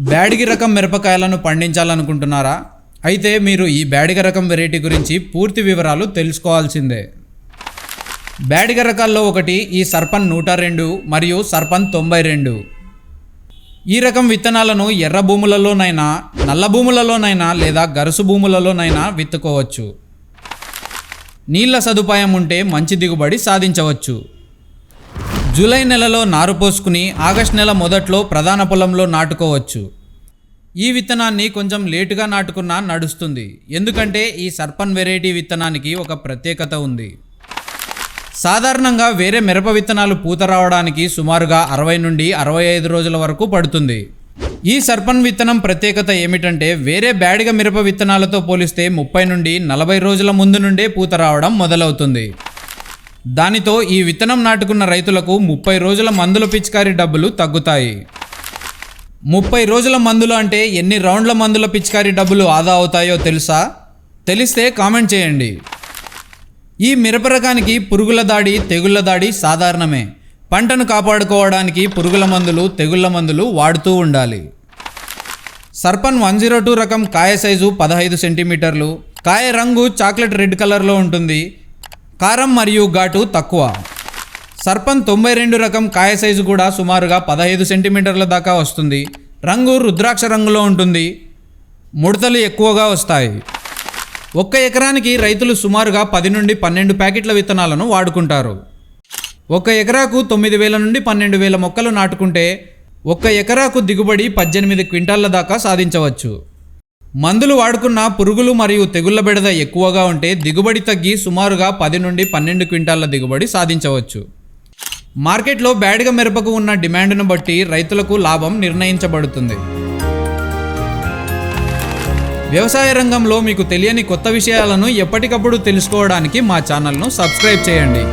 బ్యాడిగి రకం మిరపకాయలను పండించాలనుకుంటున్నారా? అయితే మీరు ఈ బ్యాడిగ రకం వెరైటీ గురించి పూర్తి వివరాలు తెలుసుకోవాల్సిందే. బ్యాడిగ రకాల్లో ఒకటి ఈ సర్పన్ నూట రెండు మరియు సర్పన్ తొంభై రెండు. ఈ రకం విత్తనాలను ఎర్ర భూములలోనైనా నల్ల భూములలోనైనా లేదా గరుసు భూములలోనైనా విత్తుకోవచ్చు. నీళ్ళ సదుపాయం ఉంటే మంచి దిగుబడి సాధించవచ్చు. జూలై నెలలో నారు పోసుకుని ఆగస్ట్ నెల మొదట్లో ప్రధాన పొలంలో నాటుకోవచ్చు. ఈ విత్తనాన్ని కొంచెం లేటుగా నాటుకున్నా నడుస్తుంది. ఎందుకంటే ఈ సర్పన్ వెరైటీ విత్తనానికి ఒక ప్రత్యేకత ఉంది. సాధారణంగా వేరే మిరప విత్తనాలు పూత రావడానికి సుమారుగా అరవై నుండి అరవై ఐదు రోజుల వరకు పడుతుంది. ఈ సర్పన్ విత్తనం ప్రత్యేకత ఏమిటంటే వేరే బ్యాడిగ మిరప విత్తనాలతో పోలిస్తే ముప్పై నుండి నలభై రోజుల ముందు నుండే పూత రావడం మొదలవుతుంది. దానితో ఈ విత్తనం నాటుకున్న రైతులకు ముప్పై రోజుల మందుల పిచికారీ డబ్బులు తగ్గుతాయి. ముప్పై రోజుల మందులు అంటే ఎన్ని రౌండ్ల మందుల పిచికారీ డబ్బులు ఆదా అవుతాయో తెలుసా? తెలిస్తే కామెంట్ చేయండి. ఈ మిరప రకానికి పురుగుల దాడి తెగుళ్ళ దాడి సాధారణమే. పంటను కాపాడుకోవడానికి పురుగుల మందులు తెగుళ్ళ మందులు వాడుతూ ఉండాలి. సర్పన్ వన్ జీరో టూ రకం కాయ సైజు పదహైదు సెంటీమీటర్లు. కాయ రంగు చాక్లెట్ రెడ్ కలర్లో ఉంటుంది. కారం మరియు ఘాటు తక్కువ. సర్పం తొంభై రెండు రకం కాయ సైజు కూడా సుమారుగా పదహైదు సెంటీమీటర్ల దాకా వస్తుంది. రంగు రుద్రాక్ష రంగులో ఉంటుంది. ముడతలు ఎక్కువగా వస్తాయి. ఒక్క ఎకరానికి రైతులు సుమారుగా పది నుండి పన్నెండు ప్యాకెట్ల విత్తనాలను వాడుకుంటారు. ఒక ఎకరాకు తొమ్మిది వేల నుండి పన్నెండు వేల మొక్కలు నాటుకుంటే ఒక్క ఎకరాకు దిగుబడి పద్దెనిమిది క్వింటాళ్ళ దాకా సాధించవచ్చు. మందులు వాడుకున్న పురుగులు మరియు తెగుళ్ళ బెడద ఎక్కువగా ఉంటే దిగుబడి తగ్గి సుమారుగా పది నుండి పన్నెండు క్వింటాళ్ళ దిగుబడి సాధించవచ్చు. మార్కెట్లో బ్యాడ్గా మిరపకు ఉన్న డిమాండ్ను బట్టి రైతులకు లాభం నిర్ణయించబడుతుంది. వ్యవసాయ రంగంలో మీకు తెలియని కొత్త విషయాలను ఎప్పటికప్పుడు తెలుసుకోవడానికి మా ఛానల్ను సబ్స్క్రైబ్ చేయండి.